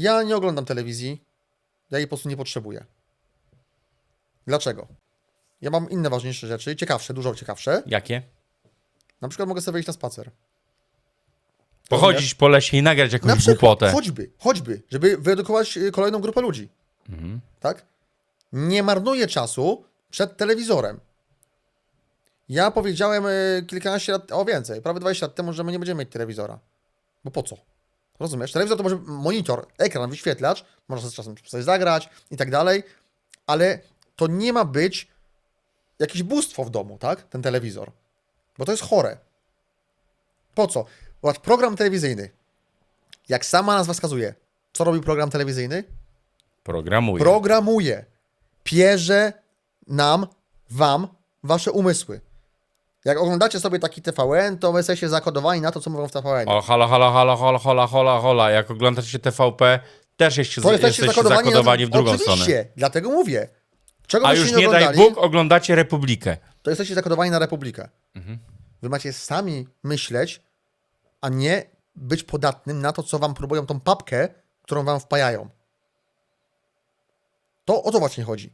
Ja nie oglądam telewizji. Ja jej po prostu nie potrzebuję. Dlaczego? Ja mam inne ważniejsze rzeczy, ciekawsze, dużo ciekawsze. Jakie? Na przykład mogę sobie wyjść na spacer. Pochodzić po lesie i nagrać Na jakąś przykład, głupotę. choćby, choćby, żeby wyedukować y, kolejną grupę ludzi. Mhm. Tak? Nie marnuję czasu przed telewizorem. Ja powiedziałem y, kilkanaście lat, o więcej, prawie 20 lat temu, że my nie będziemy mieć telewizora. Bo po co? Rozumiesz? Telewizor to może monitor, ekran, wyświetlacz, można sobie czasem coś zagrać i tak dalej, ale to nie ma być jakieś bóstwo w domu, tak? Ten telewizor. Bo to jest chore. Po co? Zobacz, program telewizyjny. Jak sama nazwa wskazuje, co robi program telewizyjny? Programuję. Programuje. Pierze nam, wam, wasze umysły. Jak oglądacie sobie taki TVN, to wy jesteście zakodowani na to, co mówią w TVN. O, hola, hola, hola, hola, hola, hola, hola. Jak oglądacie TVP, też jesteście, To jesteście zakodowani, zakodowani, na w drugą Oczywiście, stronę. dlatego mówię. Czego A byście już nie daj oglądali, Bóg, oglądacie Republikę. to jesteście zakodowani na Republikę. Wy macie sami myśleć, a nie być podatnym na to, co wam próbują tą papkę, którą wam wpajają. To o to właśnie chodzi.